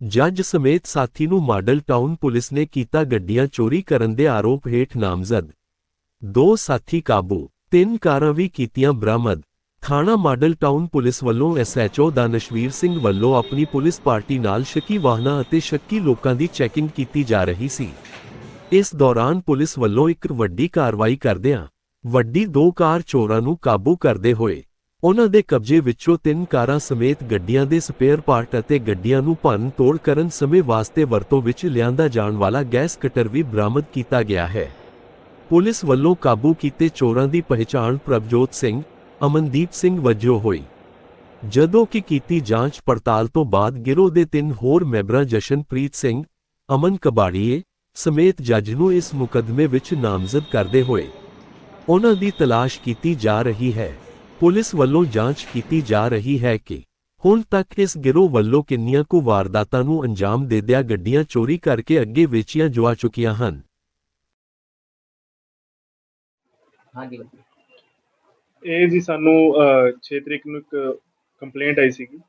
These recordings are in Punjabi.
ਜੱਜ ਸਮੇਤ ਸਾਥੀ ਨੂੰ ਮਾਡਲ ਟਾਊਨ ਪੁਲਿਸ ਨੇ ਕੀਤਾ ਗੱਡੀਆਂ ਚੋਰੀ ਕਰਨ ਦੇ ਆਰੋਪ ਹੇਠ ਨਾਮਜ਼ਦ। ਦੋ ਸਾਥੀ ਕਾਬੂ, ਤਿੰਨ ਕਾਰਾਂ ਵੀ ਕੀਤੀਆਂ ਬਰਾਮਦ। ਥਾਣਾ ਮਾਡਲ ਟਾਊਨ ਪੁਲਿਸ ਵੱਲੋਂ ਐਸਐਚਓ ਦਾਨਸ਼ਵੀਰ ਸਿੰਘ ਵੱਲੋਂ ਆਪਣੀ ਪੁਲਿਸ ਪਾਰਟੀ ਨਾਲ ਸ਼ੱਕੀ ਵਾਹਨਾਂ ਅਤੇ ਸ਼ੱਕੀ ਲੋਕਾਂ ਦੀ ਚੈਕਿੰਗ ਕੀਤੀ ਜਾ ਰਹੀ ਸੀ। ਇਸ ਦੌਰਾਨ ਪੁਲਿਸ ਵੱਲੋਂ ਇੱਕ ਵੱਡੀ ਕਾਰਵਾਈ ਕਰਦਿਆਂ, ਵੱਡੀ ਦੋ ਕਾਰ ਚੋਰਾਂ ਨੂੰ ਕਾਬੂ ਕਰਦੇ ਹੋਏ ਉਹਨਾਂ ਦੇ ਕਬਜ਼ੇ ਵਿੱਚੋਂ ਤਿੰਨ ਕਾਰਾਂ ਸਮੇਤ ਗੱਡੀਆਂ ਦੇ ਸਪੇਅਰ ਪਾਰਟ ਅਤੇ ਗੱਡੀਆਂ ਨੂੰ ਭੰਨ ਤੋੜ ਕਰਨ ਸਮੇਂ ਵਾਸਤੇ ਵਰਤੋਂ ਵਿੱਚ ਲਿਆਂਦਾ ਜਾਣ ਵਾਲਾ ਗੈਸ ਕਟਰ ਵੀ ਬਰਾਮਦ ਕੀਤਾ ਗਿਆ ਹੈ। ਪੁਲਿਸ ਵੱਲੋਂ ਕਾਬੂ ਕੀਤੇ ਚੋਰਾਂ ਦੀ ਪਹਿਚਾਣ ਪ੍ਰਭਜੋਤ ਸਿੰਘ, ਅਮਨਦੀਪ ਸਿੰਘ ਵਜੋਂ ਹੋਈ। ਜਦੋਂ ਕਿ ਕੀਤੀ ਜਾਂਚ ਪੜਤਾਲ ਤੋਂ ਬਾਅਦ ਗਿਰੋਹ ਦੇ ਤਿੰਨ ਹੋਰ ਮੈਂਬਰਾਂ ਜਸ਼ਨਪ੍ਰੀਤ ਸਿੰਘ, ਅਮਨ ਕਬਾੜੀਏ ਸਮੇਤ ਜੱਜ ਨੂੰ ਇਸ ਮੁਕੱਦਮੇ ਵਿੱਚ ਨਾਮਜ਼ਦ ਕਰਦੇ ਹੋਏ ਉਹਨਾਂ ਦੀ ਤਲਾਸ਼ ਕੀਤੀ ਜਾ ਰਹੀ ਹੈ। ਪੁਲਿਸ ਵੱਲੋਂ ਜਾਂਚ ਕੀਤੀ ਜਾ ਰਹੀ ਹੈ ਕਿ ਹੁਣ ਤੱਕ ਇਸ ਗਿਰੋਹ ਵੱਲੋਂ ਕਿੰਨੀਆਂ ਕੁ ਵਾਰਦਾਤਾਂ ਨੂੰ ਅੰਜਾਮ ਦੇ ਦਿਆ ਗੱਡੀਆਂ ਚੋਰੀ ਕਰਕੇ ਅੱਗੇ ਵੇਚੀਆਂ ਜਾ ਚੁੱਕੀਆਂ ਹਨ। ਹਾਂਜੀ। ਇਹ ਜੀ ਸਾਨੂੰ 6 ਤਰੀਕ ਨੂੰ ਇੱਕ ਕੰਪਲੇਂਟ ਆਈ ਸੀਗੀ।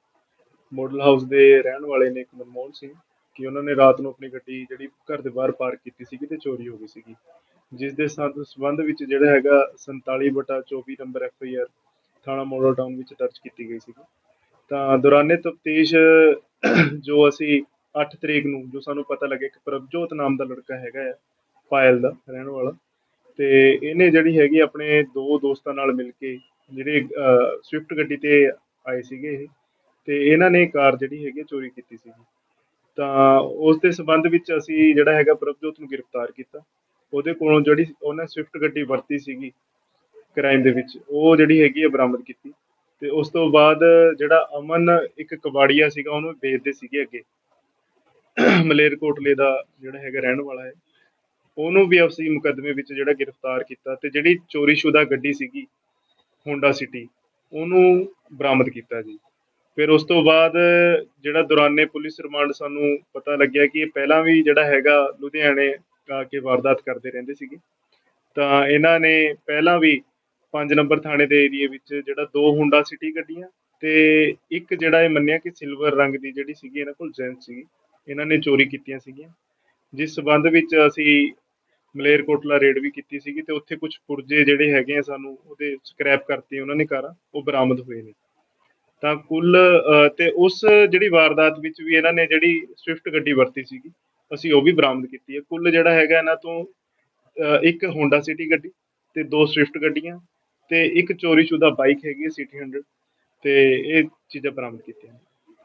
ਮਾਡਲ ਹਾਊਸ ਦੇ ਰਹਿਣ ਵਾਲੇ ਨੇ ਇੱਕ ਮਨਮੋਹਨ ਸਿੰਘ ਕਿ ਉਹਨਾਂ ਨੇ ਰਾਤ ਨੂੰ ਆਪਣੀ ਗੱਡੀ ਜਿਹੜੀ ਘਰ ਦੇ ਬਾਹਰ ਪਾਰਕ ਕੀਤੀ ਸੀਗੀ ਤੇ ਚੋਰੀ ਹੋ ਗਈ ਸੀਗੀ। ਜਿਸ ਦੇ ਸੰਬੰਧ ਵਿੱਚ ਜਿਹੜਾ ਹੈਗਾ 47 ਬਟਾ 24 ਨੰਬਰ ਐਫ ਆਈ ਆਰ ਥਾਣਾ ਮਾਡਲ ਟਾਊਨ ਵਿੱਚ ਦਰਜ ਕੀਤੀ ਗਈ ਸੀਗੀ। ਤਾਂ ਦੌਰਾਨੇ ਤਫਤੀਸ਼, ਜੋ ਅਸੀਂ 8 ਤਰੀਕ ਨੂੰ, ਜੋ ਸਾਨੂੰ ਪਤਾ ਲੱਗਿਆ ਕਿ ਪ੍ਰਭਜੋਤ ਨਾਮ ਦਾ ਲੜਕਾ ਹੈਗਾ ਆ, ਪਾਇਲ ਦਾ, ਰਹਿਣ ਵਾਲਾ। ਤੇ ਇਹਨੇ ਜਿਹੜੀ ਹੈਗੀ ਆਪਣੇ ਦੋ ਦੋਸਤਾਂ ਨਾਲ ਮਿਲ ਕੇ ਜਿਹੜੇ ਸਵਿਫਟ ਗੱਡੀ ਤੇ ਆਏ ਸੀਗੇ ਇਹ, ਤੇ ਇਹਨਾਂ ਨੇ ਕਾਰ ਜਿਹੜੀ ਹੈਗੀ ਚੋਰੀ ਕੀਤੀ ਸੀਗੀ। ਤਾਂ ਉਸ ਦੇ ਸਬੰਧ ਵਿੱਚ ਅਸੀਂ ਜਿਹੜਾ ਹੈਗਾ ਪ੍ਰਭਜੋਤ ਨੂੰ ਗ੍ਰਿਫਤਾਰ ਕੀਤਾ। ਉਹਦੇ ਕੋਲੋਂ ਜਿਹੜੀ ਉਹਨੇ ਸਵਿਫਟ ਗੱਡੀ ਵਰਤੀ ਸੀਗੀ ਕ੍ਰਾਈਮ ਦੇ ਵਿੱਚ, ਉਹ ਜਿਹੜੀ ਹੈਗੀ ਹੈ ਬਰਾਮਦ ਕੀਤੀ ਤੇ ਉਸ ਤੋਂ ਬਾਅਦ ਜਿਹੜਾ ਅਮਨ ਇੱਕ ਕਬਾੜੀਆ ਸੀਗਾ, ਉਹਨੂੰ ਵੇਚਦੇ ਸੀਗੇ ਅੱਗੇ। ਮਲੇਰਕੋਟਲੇ ਦਾ ਜਿਹੜਾ ਹੈਗਾ ਰਹਿਣ ਵਾਲਾ ਹੈ, ਉਹਨੂੰ ਵੀ ਅਸੀਂ ਮੁਕੱਦਮੇ ਵਿੱਚ ਜਿਹੜਾ ਗ੍ਰਿਫਤਾਰ ਕੀਤਾ ਤੇ ਜਿਹੜੀ ਚੋਰੀशुदा ਗੱਡੀ ਸੀਗੀ ਹੋਂਡਾ ਸਿਟੀ ਉਹਨੂੰ ਬਰਾਮਦ ਕੀਤਾ ਜੀ। ਫਿਰ ਉਸ ਤੋਂ ਬਾਅਦ ਜਿਹੜਾ ਦੌਰਾਨੇ ਪੁਲਿਸ ਰਿਮਾਂਡ ਸਾਨੂੰ ਪਤਾ ਲੱਗਿਆ ਕਿ ਇਹ ਪਹਿਲਾਂ ਵੀ ਜਿਹੜਾ ਹੈਗਾ ਲੁਧਿਆਣੇ ਆ ਕੇ ਵਾਰਦਾਤ ਕਰਦੇ ਰਹਿੰਦੇ ਸੀਗੇ। ਤਾਂ ਇਹਨਾਂ ਨੇ ਪਹਿਲਾਂ ਵੀ 5 ਨੰਬਰ ਥਾਣੇ ਦੇ ਏਰੀਏ ਵਿੱਚ ਜਿਹੜਾ ਦੋ ਹੁੰਡਾ ਸਿਟੀ ਗੱਡੀਆਂ ਤੇ ਇੱਕ ਜਿਹੜਾ ਇਹ ਮੰਨਿਆ ਕਿ ਸਿਲਵਰ ਰੰਗ ਦੀ ਜਿਹੜੀ ਸੀਗੀ ਇਹਨਾਂ ਕੋਲ ਜੈਂਟ ਸੀਗੀ ਇਹਨਾਂ ਨੇ ਚੋਰੀ ਕੀਤੀਆਂ ਸੀਗੀਆਂ। ਜਿਸ ਸਬੰਧ ਵਿੱਚ ਅਸੀਂ ਮਲੇਰਕੋਟਲਾ ਰੇਡ ਵੀ ਕੀਤੀ ਸੀਗੀ ਤੇ ਉੱਥੇ ਕੁਝ ਪੁਰਜੇ ਜਿਹੜੇ ਹੈਗੇ ਆ ਸਾਨੂੰ ਉਹਦੇ ਸਕ੍ਰੈਪ ਕਰਤੀ ਉਹਨਾਂ ਨੇ ਕਾਰਾਂ ਉਹ ਬਰਾਮਦ ਹੋਏ ਨੇ। ਤਾਂ ਕੁੱਲ ਤੇ ਉਸ ਜਿਹੜੀ ਵਾਰਦਾਤ ਵਿੱਚ ਵੀ ਇਹਨਾਂ ਨੇ ਜਿਹੜੀ ਸਵਿਫਟ ਗੱਡੀ ਵਰਤੀ ਸੀਗੀ ਅਸੀਂ ਉਹ ਵੀ ਬਰਾਮਦ ਕੀਤੀ ਹੈ। ਕੁੱਲ ਜਿਹੜਾ ਹੈਗਾ ਇਹਨਾਂ ਤੋਂ ਅ, ਇੱਕ ਹੋਂਡਾ ਸਿਟੀ ਗੱਡੀ ਤੇ ਦੋ ਸਵਿਫਟ ਗੱਡੀਆਂ ਤੇ ਇੱਕ ਚੋਰੀशुदा ਬਾਈਕ ਹੈਗੀ ਸਿਟੀ 100 ਤੇ ਇਹ ਚੀਜ਼ਾਂ ਬਰਾਮਦ ਕੀਤੀਆਂ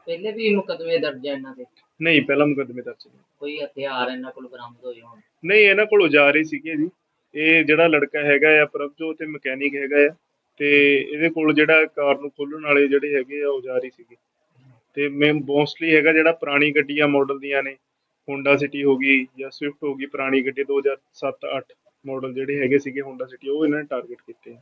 ਪਹਿਲੇ ਵੀ ਮੁਕਦਮੇ ਦਰਜ ਹੈ ਇਹਨਾਂ ਦੇ? ਨਹੀਂ ਪਹਿਲਾ ਮੁਕੱਦਮੇ ਦਰਜ ਨਹੀਂ ਕੋਈ ਹਥਿਆਰ ਇਹਨਾਂ ਕੋਲ ਬਰਾਮਦ ਹੋਏ ਹੋਣ? ਨਹੀਂ ਇਹਨਾਂ ਕੋਲ ਔਜ਼ਾਰ ਹੀ ਸੀਗੇ ਜੀ। ਇਹ ਜਿਹੜਾ ਲੜਕਾ ਹੈਗਾ ਆ ਪ੍ਰਭਜੋਤ ਤੇ ਮਕੈਨਿਕ ਹੈਗਾ ਆ ਤੇ ਇਹਦੇ ਕੋਲ ਜਿਹੜਾ ਕਾਰ ਨੂੰ ਖੋਲਣ ਵਾਲੇ ਜਿਹੜੇ ਹੈਗੇ ਆ ਔਜ਼ਾਰ ਹੀ ਸੀਗੇ। ਤੇ ਮੈਂ ਮੋਸਟਲੀ ਹੈਗਾ ਜਿਹੜਾ ਪੁਰਾਣੀ ਗੱਡੀਆਂ ਮਾਡਲ ਦੀਆਂ ਨੇ। ਹੋਂਡਾ ਸਿਟੀ ਹੋ ਗਈ ਜਾਂ ਸਵਿਫਟ ਹੋ ਗਈ ਪੁਰਾਣੀ ਗੱਡੀ 2007 8 ਮਾਡਲ ਜਿਹੜੇ ਹੈਗੇ ਸੀਗੇ ਹੋਂਡਾ ਸਿਟੀ ਉਹ ਇਹਨਾਂ ਨੇ ਟਾਰਗੇਟ ਕੀਤੇ ਆ।